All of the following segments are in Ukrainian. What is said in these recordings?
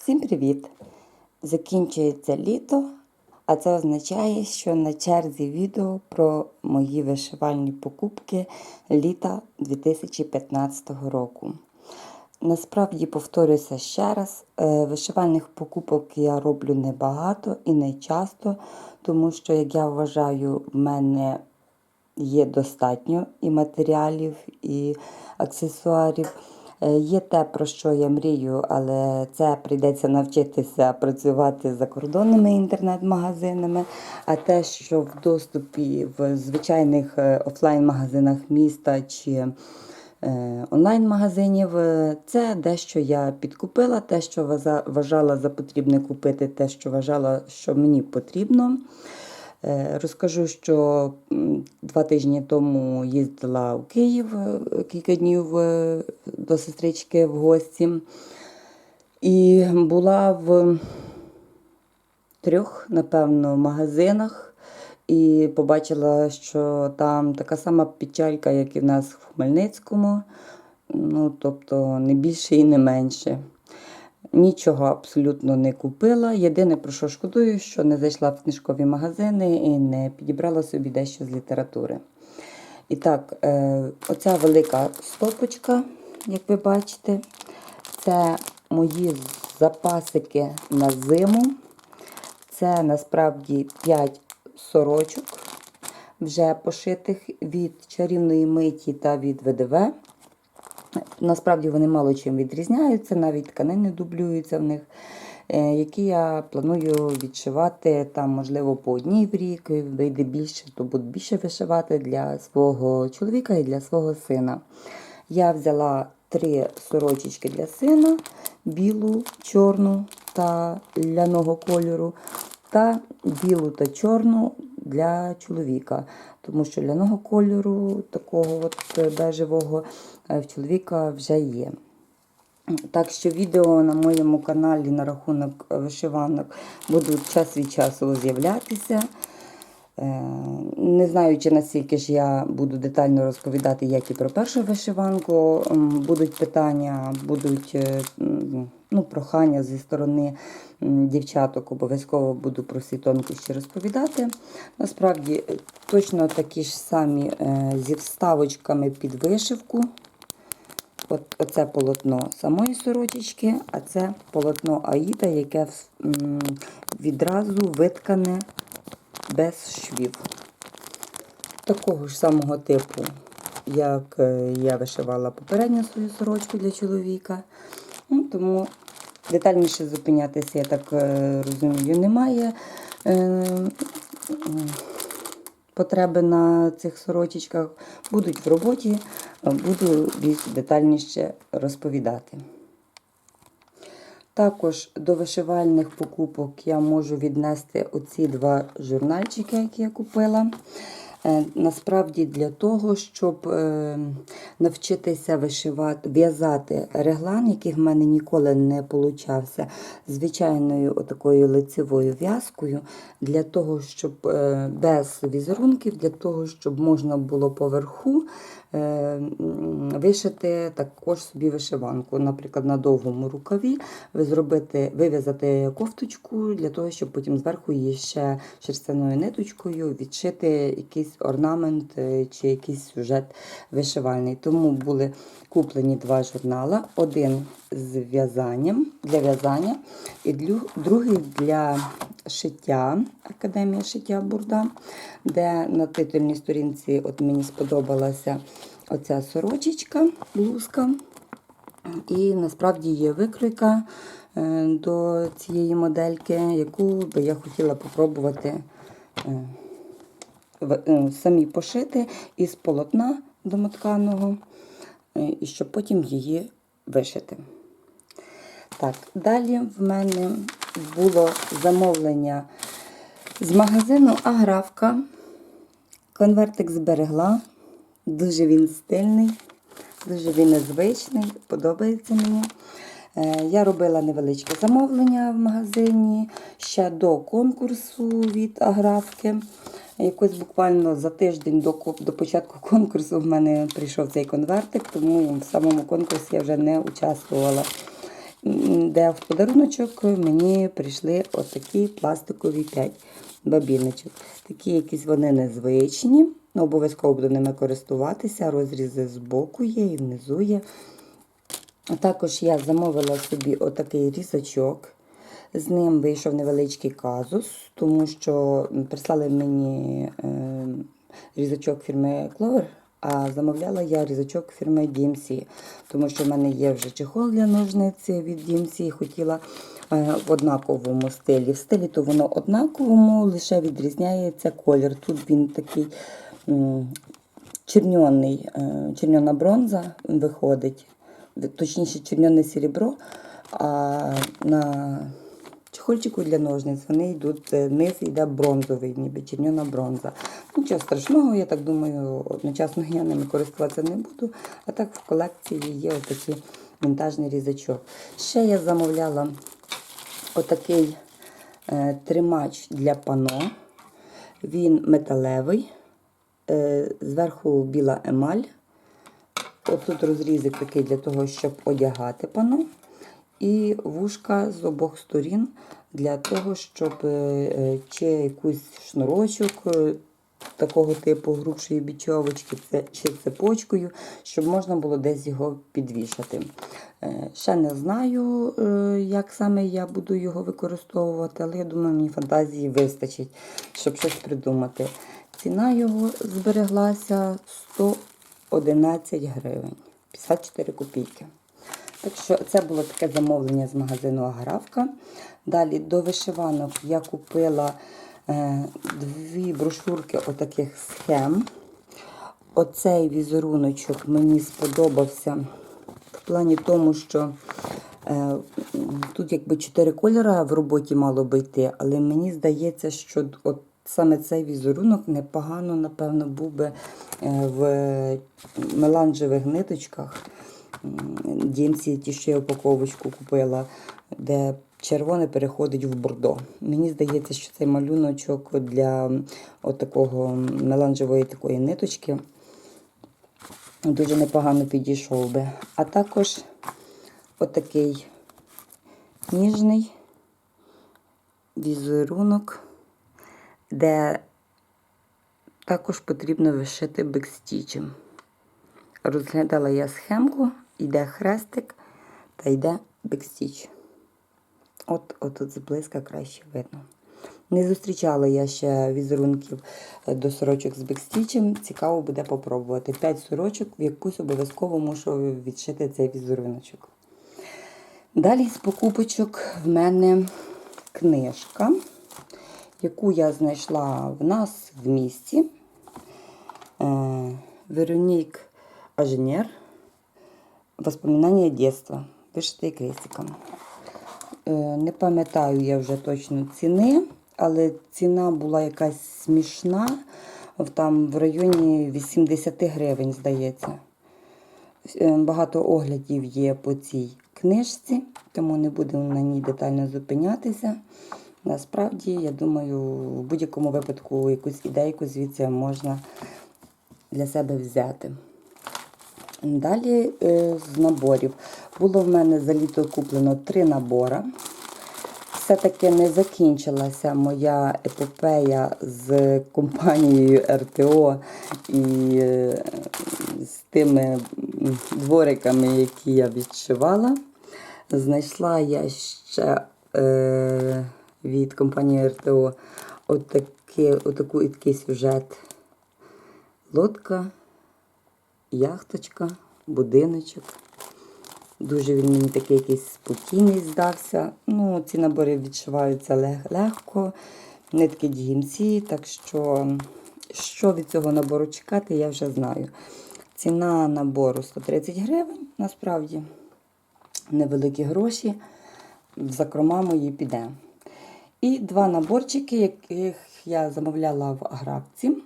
Всім привіт! Закінчується літо, а це означає, що на черзі відео про мої вишивальні покупки літа 2015 року. Насправді, повторюся ще раз, е, вишивальних покупок я роблю небагато і не часто, тому що, як я вважаю, в мене є достатньо і матеріалів, і аксесуарів. Е, Є те, про що я мрію, але це прийдеться навчитися працювати з закордонними інтернет-магазинами. А те, що в доступі в звичайних е, офлайн-магазинах міста чи е, онлайн-магазинів, це дещо я підкупила, те, що вважала за потрібне купити, те, що вважала, що мені потрібно. Е, Розкажу, що два тижні тому їздила у Київ е, кілька днів е, до сестрички в гості. І була в трьох, напевно, магазинах. І побачила, що там така сама печалька, як і в нас в Хмельницькому. Ну, тобто не більше і не менше. Нічого абсолютно не купила. Єдине, про що шкодую, що не зайшла в книжкові магазини і не підібрала собі дещо з літератури. І так, е, оця велика стопочка, як ви бачите, це мої запасики на зиму. Це насправді 5 сорочок, вже пошитих від чарівної миті та від ВДВ. Насправді вони мало чим відрізняються, навіть тканини дублюються в них, е, які я планую відшивати там, можливо, по одній в рік. Вийде більше, то буду більше вишивати для свого чоловіка і для свого сина. Я взяла три сорочечки для сина: білу, чорну та ляного кольору, та білу та чорну для чоловіка. Тому що ляного кольору, такого от бежевого, е, в чоловіка вже є. Так що відео на моєму каналі на рахунок вишиванок будуть час від часу з'являтися. Е, Не знаю, чи настільки ж я буду детально розповідати, як і про першу вишиванку. Будуть питання, будуть е, ну, прохання зі сторони дівчаток. Обов'язково буду про всі тонкощі розповідати. Насправді е, точно такі ж самі зі вставочками під вишивку. От, оце полотно самої сорочечки, а це полотно Аїда, яке відразу виткане без швів. Такого ж самого типу, як е, я вишивала попередню свою сорочку для чоловіка. Ну, тому детальніше зупинятися, я так е, розумію, немає. Е, Потреби на цих сорочечках будуть в роботі, буду більш детальніше розповідати. Також до вишивальних покупок я можу віднести оці два журнальчики, які я купила. Е, Насправді для того, щоб е, навчитися вишивати, в'язати реглан, який в мене ніколи не получався, звичайною отакою лицевою в'язкою, для того, щоб е, без візерунків, для того, щоб можна було поверху вишити також собі вишиванку. Наприклад, на довгому рукаві ви зробити, вив'язати кофточку для того, щоб потім зверху її ще шерстяною ниточкою відшити якийсь орнамент е, чи якийсь сюжет вишивальний. Тому були куплені два журнала: один з в'язанням для в'язання, і другий для шиття Академія шиття Бурда, де на титульній сторінці от мені сподобалася оця сорочечка, блузка. І насправді є викройка е, до цієї модельки, яку би я хотіла попробувати е, е, самі пошити із полотна домотканого, і щоб потім її вишити. Так, далі в мене було замовлення з магазину Аграфка. Конвертик зберегла. Дуже він стильний, дуже він незвичний, подобається мені. Е, Я робила невеличке замовлення в магазині ще до конкурсу від Аграфки. Якось буквально за тиждень до, до початку конкурсу в мене прийшов цей конвертик, тому в самому конкурсі я вже не участвувала. Де в подаруночок мені прийшли отакі пластикові 5 бабіночок. Такі якісь вони незвичні. Ну, Обов'язково буду ними користуватися. Розрізи з боку є і внизу є. Також я замовила собі отакий різачок. З ним вийшов невеличкий казус, тому що прислали мені е, різачок фірми Clover, а замовляла я різачок фірми DMC, тому що в мене є вже чехол для ножниць від DMC хотіла е, в однаковому стилі. В стилі то воно однаковому, лише відрізняється колір. Тут він такий черньоний, е, черньона бронза виходить, точніше черньоне серебро, а на чехольчику для ножниць вони йдуть, е, низ йде бронзовий, ніби черньона бронза. Нічого страшного, я так думаю, одночасно я ними користуватися не буду. А так в колекції є отакий вінтажний різачок. Ще я замовляла отакий е, тримач для пано. Він металевий, е, зверху біла емаль. Отут розрізик такий для того, щоб одягати пано. І вушка з обох сторін для того, щоб е, е, чи якийсь шнурочок е, такого типу грубшої бічовочки, чи цепочкою, щоб можна було десь його підвішати. Ще не знаю, як саме я буду його використовувати, але я думаю, мені фантазії вистачить, щоб щось придумати. Ціна його збереглася 111 гривень, 54 копійки. Так що це було таке замовлення з магазину Аграфка. Далі до вишиванок я купила е, дві брошурки отаких схем. Оцей візеруночок мені сподобався в плані тому, що е, тут якби чотири кольори в роботі мало би йти, але мені здається, що от саме цей візерунок непогано, напевно, був би е, в меланжевих ниточках. Дімці ті, що я упаковочку купила, де червоне переходить в бордо. Мені здається, що цей малюночок для от меланжевої такої ниточки дуже непогано підійшов би. А також отакий ніжний візерунок, де також потрібно вишити бекстічем. Розглядала я схемку, йде хрестик та йде бекстіч. От, от зблизька краще видно. Не зустрічала я ще візерунків е, до сорочок з бекстічем. Цікаво буде попробувати. П'ять сорочок, в якусь обов'язково мушу відшити цей візеруночок. Далі з покупочок в мене книжка, яку я знайшла в нас в місті. Е, Веронік Аженер. Воспоминання дитинства. Вишитий крестиком. Е, Не пам'ятаю я вже точно ціни, але ціна була якась смішна. Там в районі 80 гривень, здається. Е, Багато оглядів є по цій книжці, тому не будемо на ній детально зупинятися. Насправді, я думаю, в будь-якому випадку якусь ідейку звідси можна для себе взяти. Далі е, з наборів. Було в мене за літо куплено три набори. Все-таки не закінчилася моя епопея з компанією РТО і е, з тими двориками, які я відшивала. Знайшла я ще е, від компанії РТО отаке, отаку, такий сюжет. Лодка, яхточка, будиночок. Дуже він мені такий якийсь спокійний здався. Ну, ці набори відшиваються лег- легко, нитки DMC, так що, що від цього набору чекати, я вже знаю. Ціна набору 130 гривень, насправді невеликі гроші. Закрома мої піде. І два наборчики, яких я замовляла в Аграпці.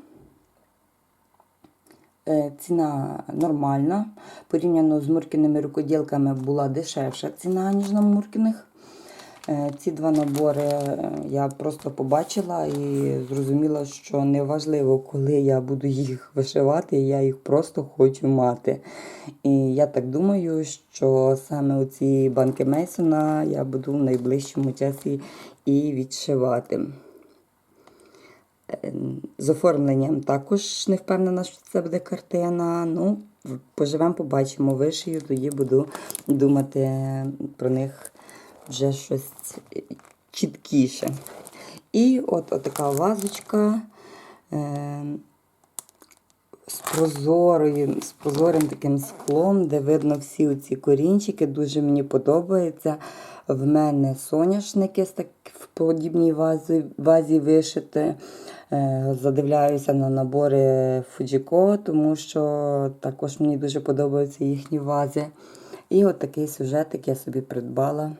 Е, Ціна нормальна. Порівняно з Муркіними рукоділками була дешевша ціна, ніж на Муркіних. Е, Ці два набори е, я просто побачила і зрозуміла, що неважливо, коли я буду їх вишивати, я їх просто хочу мати. І я так думаю, що саме оці банки Мейсона я буду в найближчому часі і відшивати. З оформленням також не впевнена, що це буде картина. Ну, поживемо, побачимо, вишию, тоді буду думати про них вже щось чіткіше. І от, от така вазочка е, з прозорою, з прозорим таким склом, де видно всі оці корінчики. Дуже мені подобається. В мене соняшники з так, в подібній вазі, вазі вишити. Е, Задивляюся на набори Fujiko, тому що також мені дуже подобаються їхні вази. І от такий сюжетик я собі придбала.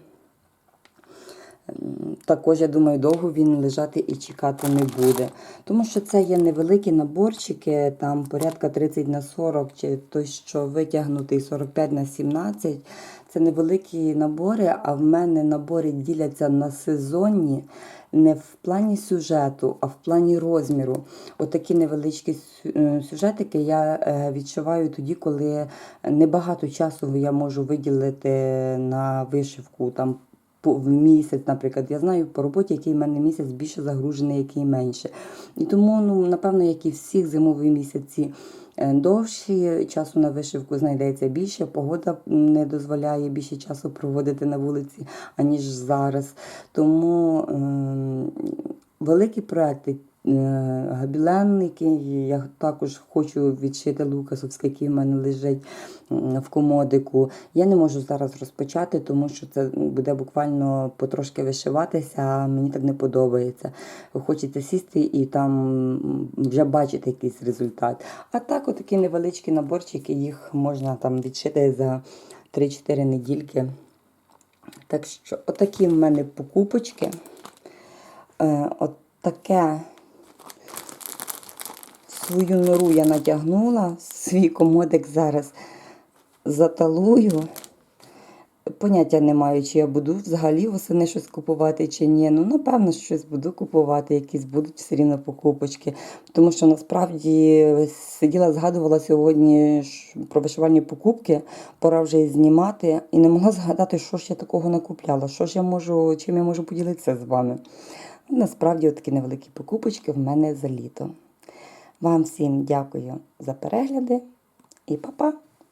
Також, я думаю, довго він лежати і чекати не буде. Тому що це є невеликі наборчики, там порядка 30 на 40, чи той, що витягнутий 45 на 17. Це невеликі набори, а в мене набори діляться на сезонні не в плані сюжету, а в плані розміру. Отакі невеличкі е, сюжетики я е, відчуваю тоді, коли небагато часу я можу виділити на вишивку. Там в місяць, наприклад, я знаю по роботі, який в мене місяць більше загружений, який менше. І тому, ну, напевно, як і всіх зимові місяці довші, часу на вишивку знайдеться більше, погода не дозволяє більше часу проводити на вулиці, аніж зараз. Тому ем, великі проекти. Е, який я також хочу відшити Лукасовський, який в мене лежить в комодику. Я не можу зараз розпочати, тому що це буде буквально потрошки вишиватися, а мені так не подобається. Хочеться сісти і там вже бачити якийсь результат. А так, отакі невеличкі наборчики, їх можна там відшити за 3-4 недільки. Так що, отакі в мене покупочки. Е, от таке свою нору я натягнула, свій комодик зараз заталую. Поняття не маю, чи я буду взагалі восени щось купувати чи ні. Ну, напевно, щось буду купувати, якісь будуть все рівно покупочки. Тому що насправді сиділа, згадувала сьогодні про вишивальні покупки, пора вже і знімати, і не могла згадати, що ж я такого накупляла, що ж я можу, чим я можу поділитися з вами. Насправді, такі невеликі покупочки в мене за літо. Вам всім дякую за перегляди і па-па!